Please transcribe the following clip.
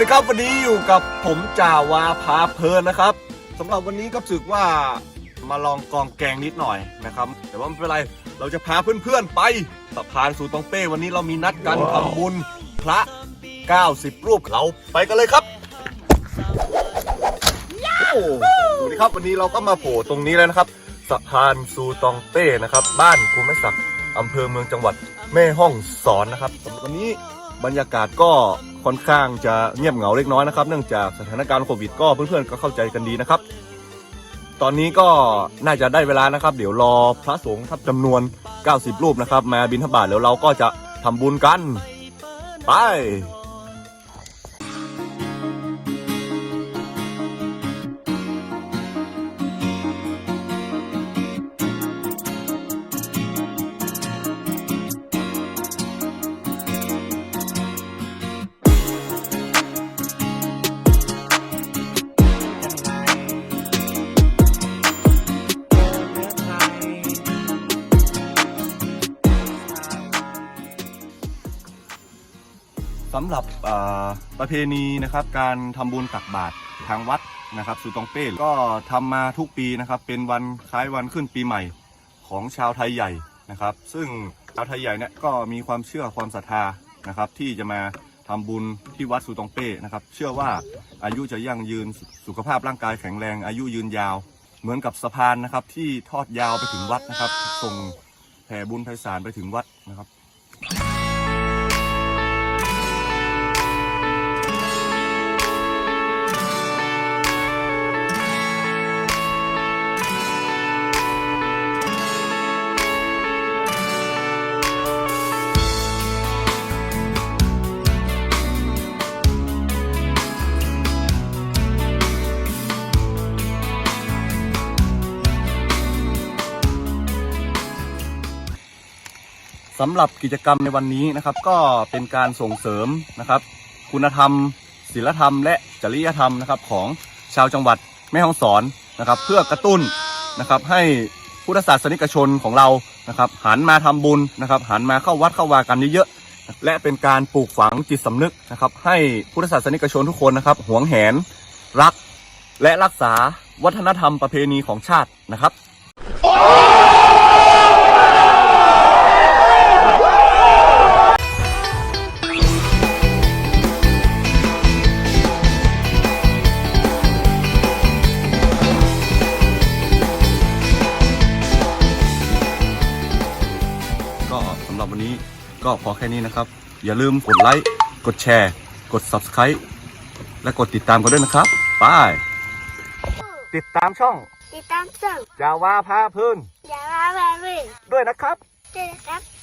ดีครับวันนี้อยู่กับผมจ่าวาพาเพลินนะครับสำหรับวันนี้ก็รู้สึกว่ามาลองกองแกงนิดหน่อยนะครับ แต่ว่าไม่เป็นไรเราจะพาเพื่อนๆไปสะพานสู่ตองเป้วันนี้เรามีนัดกันทำบุญพระ 90 รูปเราไปกันเลยครับโอ้ดูดิครับวันนี้เราก็มาโผล่ตรงนี้แล้วนะครับสะพานสู่ตองเป้นะครับ บ้านกูไม่สักอำเภอเมืองจังหวัดแม่ฮ่องสอนนะครับสำหรับวันนี้ บรรยากาศก็ค่อนข้างจะเงียบเหงาเล็กน้อยนะครับ เนื่องจากสถานการณ์โควิดก็เพื่อนๆก็เข้าใจกันดีนะครับ ตอนนี้ก็น่าจะได้เวลานะครับ เดี๋ยวรอพระสงฆ์ครับจำนวน 90 รูปนะครับ มาบิณฑบาตแล้วเราก็จะทำบุญกัน ไป สำหรับประเพณีนะครับการทำบุญตักบาตรทางวัดนะครับสุตองเป้ก็ทำมาทุกปีนะครับเป็นวันคล้ายวันขึ้นปีใหม่ของชาวไทยใหญ่นะครับ ซึ่งชาวไทยใหญ่เนี่ยก็มีความเชื่อความศรัทธานะครับ ที่จะมาทำบุญที่วัดสุตองเป้นะครับ เชื่อว่าอายุจะยั่งยืนสุสุขภาพร่างกายแข็งแรง อายุยืนยาว เหมือนกับสะพานนะครับที่ทอดยาวไปถึงวัดนะครับส่งแผ่บุญไพศาลไปถึงวัดนะครับ สำหรับกิจกรรมในวันนี้นะครับ ก็เป็นการส่งเสริมนะครับ คุณธรรมศีลธรรม และจริยธรรมนะครับของชาวจังหวัดแม่ฮ่องสอนนะครับ เพื่อกระตุ้นนะครับให้พุทธศาสนิกชนของเรานะครับ หันมาทำบุญนะครับ หันมาเข้าวัดเข้าวากันเยอะๆและเป็นการปลูกฝังจิตสำนึกนะครับ ให้พุทธศาสนิกชนทุกคนนะครับ หวงแหนรัก และรักษาวัฒนธรรมประเพณีของชาตินะครับ วันนี้ก็พอแค่นี้นะครับ อย่าลืมกดไลค์กดแชร์ กด Subscribe และกดติดตามกันด้วยนะครับบาย ติดตามช่องติดตามส่งจาวาพาพื้นอย่ามาแบบนี้ด้วยนะครับด้วยนะครับ